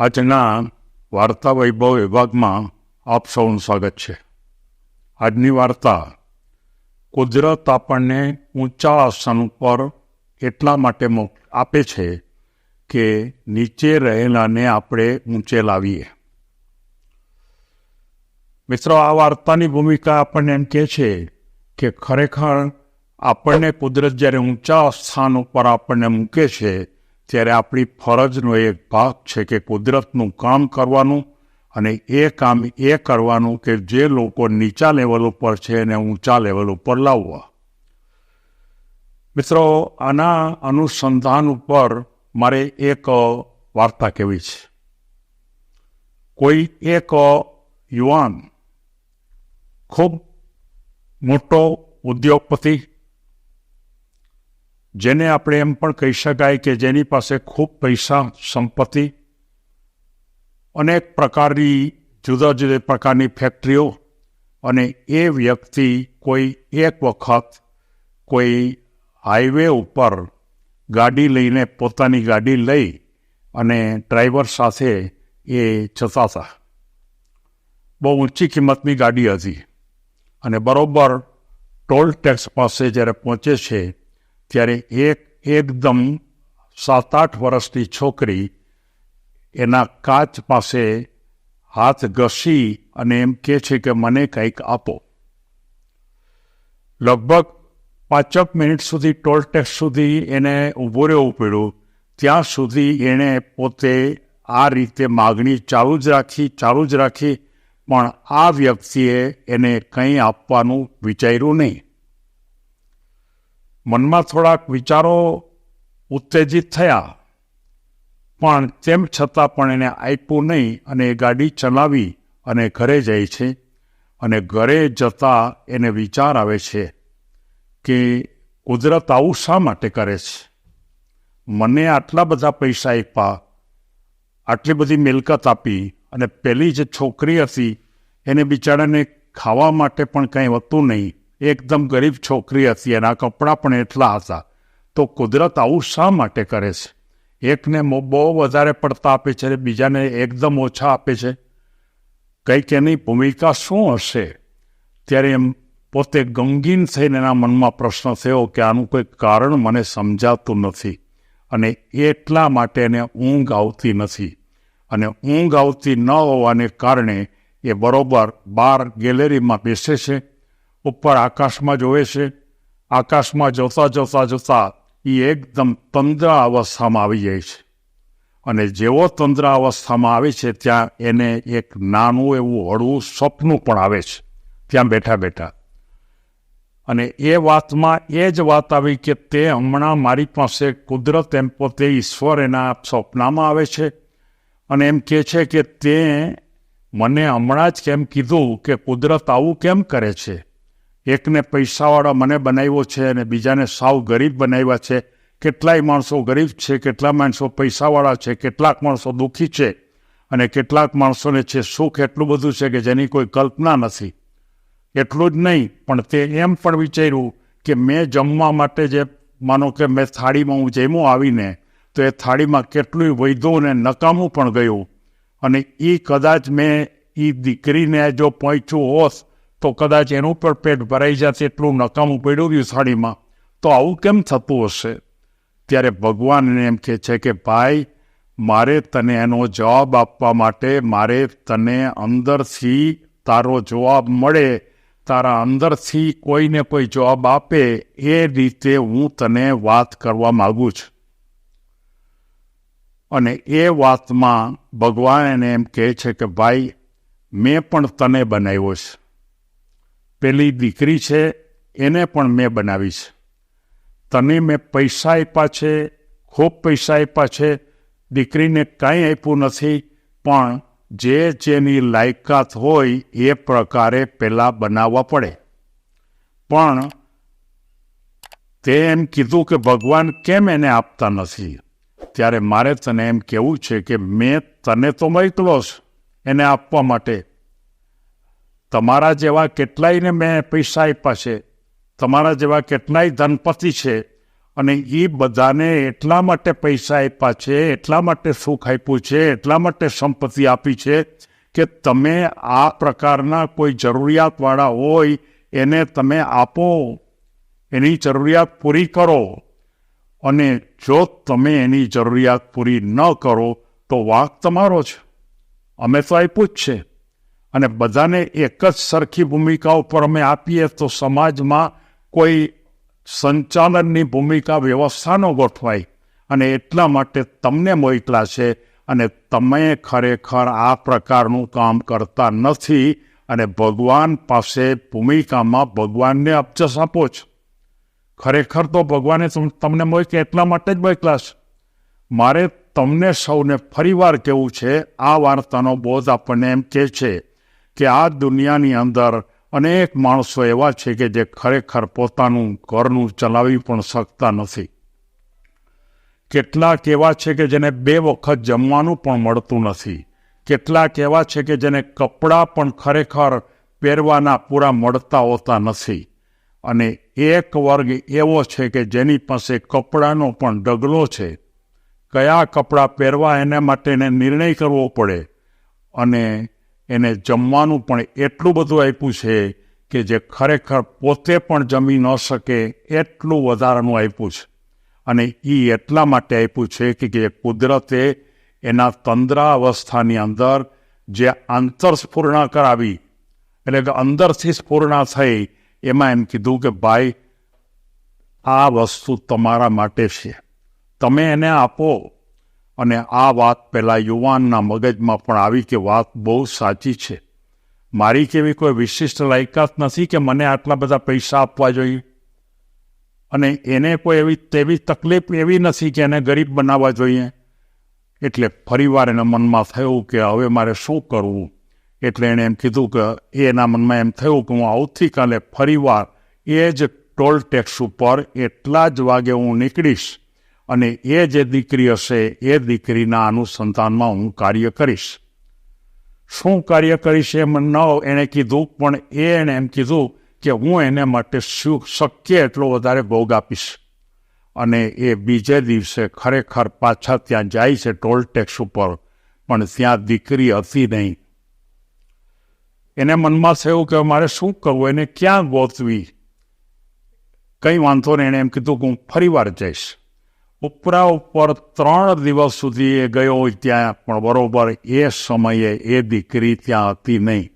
આજના વાર્તા વૈભવ વિભાગમાં આપ સૌનું સ્વાગત છે. આજની વાર્તા, કુદરત આપણને ઊંચા આસન ઉપર એટલા માટે આપે છે કે નીચે રહેલાને આપણે ઊંચે લાવીએ. મિત્રો, આ વાર્તાની ભૂમિકા આપણને એમ કહે છે કે ખરેખર આપણને કુદરત જ્યારે ઊંચા સ્થાન ઉપર આપણને મૂકે છે ત્યારે આપણી ફરજનો એક ભાગ છે કે કુદરતનું કામ કરવાનું અને એ કામ એ કરવાનું કે જે લોકો નીચા લેવલ ઉપર છે એને ઊંચા લેવલ ઉપર લાવવા. મિત્રો, આના અનુસંધાન ઉપર મારે એક વાર્તા કહેવી છે. કોઈ એક યુવાન ખૂબ મોટો ઉદ્યોગપતિ જેને આપણે એમ પણ કહી શકાય કે જેની પાસે ખૂબ પૈસા, સંપત્તિ અનેક પ્રકારની, જુદા જુદા પ્રકારની ફેક્ટરીઓ અને એ વ્યક્તિ કોઈ એક વખત કોઈ હાઈવે ઉપર ગાડી લઈને પોતાની ગાડી લઈ અને ડ્રાઈવર સાથે એ જતા હતા. બહુ ઊંચી કિંમતની ગાડી હતી અને બરોબર ટોલ ટેક્સ પાસે જ્યારે પહોંચે છે ત્યારે એક, એકદમ સાત આઠ વર્ષની છોકરી એના કાચ પાસે હાથ ઘસી અને એમ કહે છે કે, મને કંઈક આપો. લગભગ પાંચક મિનિટ સુધી ટોલ ટેક્સ સુધી એને ઊભો રહેવું પડ્યું. ત્યાં સુધી એણે પોતે આ રીતે માગણી ચાલુ જ રાખી, ચાલુ જ રાખી, પણ આ વ્યક્તિએ એને કંઈ આપવાનું વિચાર્યું નહીં. મનમાં થોડાક વિચારો ઉત્તેજિત થયા. પણ તેમ છતાં પણ એને આપ્યું નહીં અને એ ગાડી ચલાવી અને ઘરે જાય છે અને ઘરે જતાં એને વિચાર આવે છે કે કુદરત આવું શા માટે કરે છે? મને આટલા બધા પૈસા આપ્યા, આટલી બધી મિલકત આપી અને પેલી જે છોકરી હતી, એને બિચારાને ખાવા માટે પણ કંઈ હતું નહીં. એકદમ ગરીબ છોકરી હતી, એના કપડાં પણ એટલા હતા. તો કુદરત આવું શા માટે કરે છે? એકને બહુ વધારે પડતા આપે છે અને બીજાને એકદમ ઓછા આપે છે? કંઈક એની ભૂમિકા શું હશે? ત્યારે એમ પોતે ગમગીન થઈને એના મનમાં પ્રશ્ન થયો કે આનું કોઈ કારણ મને સમજાતું નથી અને એટલા માટે એને ઊંઘ આવતી નથી. અને ઊંઘ આવતી ન હોવાને કારણે એ બરોબર બાર ગેલેરીમાં બેસે છે ઉપર આકાશમાં જોવે છે. આકાશમાં જોતા જોતા જોતા એ એકદમ તંદ્ર અવસ્થામાં આવી જાય છે. અને જેવો તંદ્ર અવસ્થામાં આવે છે, ત્યાં એને એક નાનું એવું હળવું સપનું પણ આવે છે. ત્યાં બેઠા બેઠા. અને એ વાતમાં એ જ વાત આવી કે તે હમણાં મારી પાસે કુદરત એમ પોતે ઈશ્વર એના સ્વપ્નામાં આવે છે. અને એમ કહે છે કે તે મને હમણાં જ કેમ કીધું કે કુદરત આવું કેમ કરે છે? એકને પૈસાવાળા મને બનાવ્યો છે અને બીજાને સાવ ગરીબ બનાવ્યા છે. કેટલાય માણસો ગરીબ છે, કેટલા માણસો પૈસાવાળા છે, કેટલાક માણસો દુઃખી છે અને કેટલાક માણસોને છે સુખ એટલું બધું છે કે જેની કોઈ કલ્પના નથી. એટલું જ નહીં, પણ તે એમ પણ વિચાર્યું કે મેં જમવા માટે જે માનો કે મેં થાળીમાં હું જમ્યો આવીને, તો એ થાળીમાં કેટલું વૈધું ને નકામું પણ ગયું. અને એ કદાચ મેં એ દીકરીને જો પહોંચ્યું હોત તો કદાચ એનું પણ પેટ ભરાઈ જશે એટલું નકામું પડ્યું રહ્યું સાડીમાં. તો આવું કેમ થતું હશે? ત્યારે ભગવાન એમ કહે છે કે, ભાઈ, મારે તને એનો જવાબ આપવા માટે મારે તને અંદરથી તારો જવાબ મળે. તારા અંદરથી કોઈને કોઈ જવાબ આપે એ રીતે હું તને વાત કરવા માગું છું. અને એ વાતમાં ભગવાન એને એમ કહે છે કે, ભાઈ, મેં પણ તને બનાવ્યો છે. પેલી દીકરી છે, એને પણ મેં બનાવી છે તને મેં પૈસા આપ્યા છે, ખૂબ પૈસા આપ્યા છે, દીકરીને કાંઈ આપ્યું નથી, પણ જે જેની લાયકાત હોય એ પ્રકારે પહેલાં બનાવવા પડે. પણ તે એમ કીધું કે ભગવાન કેમ એને આપતા નથી? ત્યારે મારે તને એમ કહેવું છે કે મેં તને તો મોકલો એને આપવા માટે તમારા જેવા કેટલાયને મેં પૈસા આપ્યા છે, તમારા જેવા કેટલાય ધનપતિ છે, અને એ બધાને એટલા માટે પૈસા આપ્યા છે, એટલા માટે સુખ આપ્યું છે, એટલા માટે સંપત્તિ આપી છે કે તમે આ પ્રકારના કોઈ જરૂરિયાતવાળા હોય, એને તમે આપો, એની જરૂરિયાત પૂરી કરો. અને જો તમે એની જરૂરિયાત પૂરી ન કરો, તો વાંક તમારો છે. અમે તો આપ્યું જ છે. અને બધાને એક જ સરખી ભૂમિકા ઉપર અમે આપીએ તો સમાજમાં કોઈ સંચાલનની ભૂમિકા વ્યવસ્થાનો ગોઠવાય. અને એટલા માટે તમને મોકલા છે અને તમે ખરેખર આ પ્રકારનું કામ કરતા નથી અને ભગવાન પાસે ભૂમિકામાં ભગવાનને અપચસ આપો છો. ખરેખર તો ભગવાને તમને મોકલે એટલા માટે જ મોકલા છે. મારે તમને સૌને ફરીવાર કહેવું છે, આ વાર્તાનો બોધ આપણને એમ કહે છે કે આ દુનિયાની અંદર અનેક માણસો એવા છે કે જે ખરેખર પોતાનું ઘરનું ચલાવી પણ શકતા નથી. કેટલાક એવા છે કે જેને બે વખત જમવાનું પણ મળતું નથી. કેટલાક એવા છે કે જેને કપડાં પણ ખરેખર પહેરવાના પૂરા મળતા હોતા નથી. અને એક વર્ગ એવો છે કે જેની પાસે કપડાનો પણ ડગલો છે. કયા કપડાં પહેરવા એના માટેને નિર્ણય કરવો પડે? અને એને જમવાનું પણ એટલું બધું આપ્યું છે કે જે ખરેખર પોતે પણ જમી ન શકે એટલું વધારાનું આપ્યું છે. અને એ એટલા માટે આપ્યું છે કે જે કુદરતે એના તંદ્રા અવસ્થાની અંદર જે આંતરસ્ફૂર્ણા કરાવી, એટલે કે અંદરથી સ્ફૂર્ણા થઈ, એમાં એમ કીધું કે ભાઈ, આ વસ્તુ તમારા માટે છે. તમે એને આપો. અને આ વાત પહેલાં યુવાનના મગજમાં પણ આવી કે વાત બહુ સાચી છે. મારી કેવી કોઈ વિશિષ્ટ લાયકાત નથી કે મને આટલા બધા પૈસા આપવા જોઈએ? અને એને કોઈ એવી તેવી તકલીફ એવી નથી કે એને ગરીબ બનાવવા જોઈએ? એટલે ફરીવાર એના મનમાં થયું કે હવે મારે શું કરવું? એટલે એણે એમ કીધું કે એના મનમાં એમ થયું કે હું આવતીકાલે ફરીવાર એ જ ટોલ ટેક્સ ઉપર એટલા જ વાગે હું નીકળીશ અને એ જે દીકરી હશે એ દીકરીના અનુસંધાનમાં હું કાર્ય કરીશ. શું કાર્ય કરીશ એમ ન એણે કીધું, પણ એ એણે એમ કીધું કે હું એને માટે શું શક્ય એટલો વધારે ભોગ આપીશ. અને એ બીજે દિવસે ખરેખર પાછા ત્યાં જાય છે ટોલ ટેક્સ ઉપર, પણ ત્યાં દીકરી હતી નહીં. એને મનમાં થયું કે મારે શું કરવું, એને ક્યાં ગોતવી? કંઈ વાંધો નહીં, એણે એમ કીધું કે હું ફરી વાર જઈશ. ઉપરા ઉપર ત્રણ દિવસ સુધી એ ગયો ત્યાં, પણ બરોબર એ સમયે એ દીકરી ત્યાં હતી નહીં.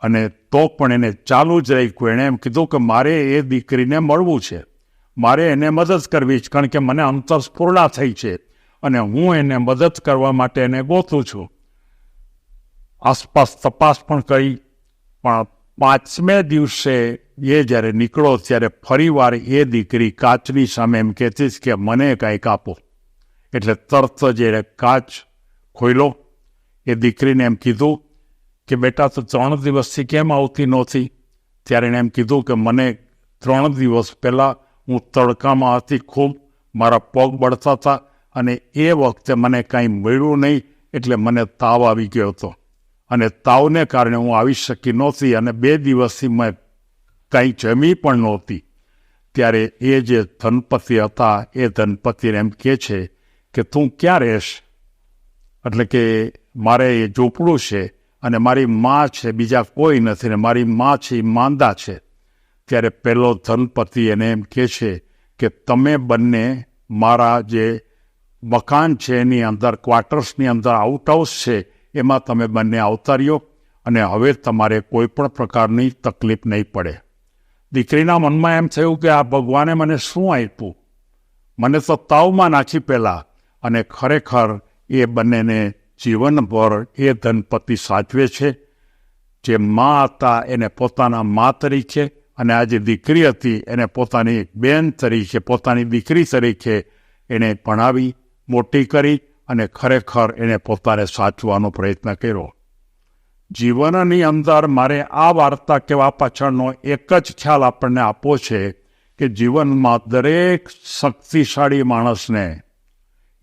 અને તો પણ એને ચાલુ જ રાખ્યું. એણે એમ કીધું કે મારે એ દીકરીને મળવું છે. મારે એને મદદ કરવી છે, કારણ કે મને અંતરસ્ફૂર્ણા થઈ છે અને હું એને મદદ કરવા માટે એને ગોતું છું. આસપાસ તપાસ પણ કરી, પણ પાંચમે દિવસે એ જ્યારે નીકળો ત્યારે ફરીવાર એ દીકરી કાચની સામે એમ કહેતી કે મને કાંઈક આપો. એટલે તરત જ એ કાચ ખોઈલો એ દીકરીને એમ કીધું કે બેટા તો ત્રણ દિવસથી કેમ આવતી નહોતી? ત્યારે એણે એમ કીધું કે મને ત્રણ દિવસ પહેલાં હું તડકામાં હતી ખૂબ, મારા પગ બળતા હતા અને એ વખતે મને કાંઈ મળ્યું નહીં એટલે મને તાવ આવી ગયો હતો. અને તાવને કારણે હું આવી શકી નહોતી અને બે દિવસથી મેં કાંઈ જમી પણ નહોતી. ત્યારે એ જે ધનપતિ હતા, એ ધનપતિને એમ કહે છે કે, તું ક્યાં રહેશ? એટલે કે, મારે એ ઝૂંપડું છે અને મારી મા છે, બીજા કોઈ નથી ને મારી મા છે, એ માંદા છે. ત્યારે પહેલો ધનપતિ એને એમ કહે છે કે, તમે બંને મારા જે મકાન છે, એની અંદર, ક્વાર્ટર્સની અંદર આઉટ હાઉસ છે, એમાં તમે બંને આવતા રહ્યો અને હવે તમારે કોઈ પણ પ્રકારની તકલીફ નહીં પડે. દીકરીના મનમાં એમ થયું કે આ ભગવાને મને શું આપ્યું મને તો તાવમાં નાખી પહેલાં અને ખરેખર એ બંનેને જીવનભર એ ધનપતિ સાચવે છે જે મા હતા એને પોતાના મા તરીકે અને આ જે દીકરી હતી એને પોતાની બેન તરીકે પોતાની દીકરી તરીકે એને ભણાવી મોટી કરી અને ખરેખર એને પોતાને સાચવાનો પ્રયત્ન કર્યો જીવનની અંદર મારે આ વાર્તા કહેવા પાછળનો એક જ ખ્યાલ આપણને આપવો છે કે જીવનમાં દરેક શક્તિશાળી માણસને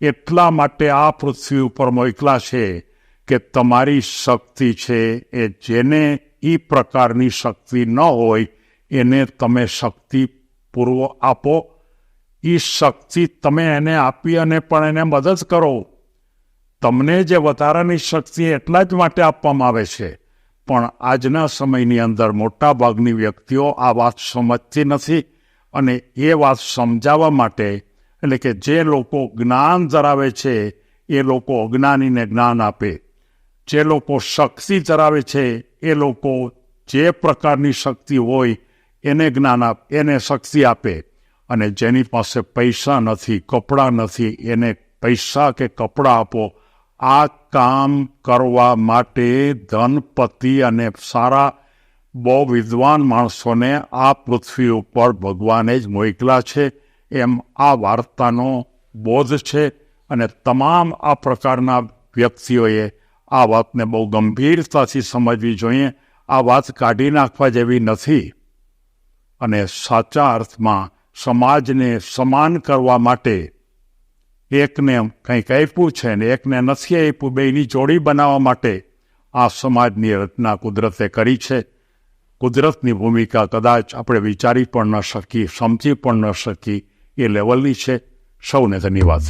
એટલા માટે આ પૃથ્વી ઉપર મોકલા છે કે તમારી શક્તિ છે એ જેને એ પ્રકારની શક્તિ ન હોય, એને તમે શક્તિ પૂર્વ આપો. એ શક્તિ તમે એને આપી અને પણ એને મદદ કરો. તમને જે વધારાની શક્તિ એટલા જ માટે આપવામાં આવે છે. પણ આજના સમયની અંદર મોટા ભાગની વ્યક્તિઓ આ વાત સમજતી નથી અને એ વાત સમજાવવા માટે, એટલે કે જે લોકો જ્ઞાન ધરાવે છે, એ લોકો અજ્ઞાનીને જ્ઞાન આપે. જે લોકો શક્તિ ધરાવે છે, એ લોકો જે પ્રકારની શક્તિ હોય, એને જ્ઞાન આપ, એને શક્તિ આપે. અને જેની પાસે પૈસા નથી, કપડાં નથી, એને પૈસા કે કપડાં આપો આ કામ કરવા માટે ધનપતિ અને સારા બહુ વિદ્વાન માણસોને આ પૃથ્વી ઉપર ભગવાને જ મોકલા છે. એમ આ વાર્તાનો બોધ છે અને તમામ આ પ્રકારના વ્યક્તિઓએ આ વાતને બહુ ગંભીરતાથી સમજવી જોઈએ. આ વાત કાઢી નાખવા જેવી નથી અને સાચા અર્થમાં સમાજને સમાન કરવા માટે એકને કંઈક આપ્યું છે ને એકને નથી આપ્યું બેની જોડી બનાવવા માટે. આ સમાજની રચના કુદરતે કરી છે. કુદરતની ભૂમિકા કદાચ આપણે વિચારી પણ ન શકી સમજી પણ ન શકી એ લેવલની છે. સૌને ધન્યવાદ.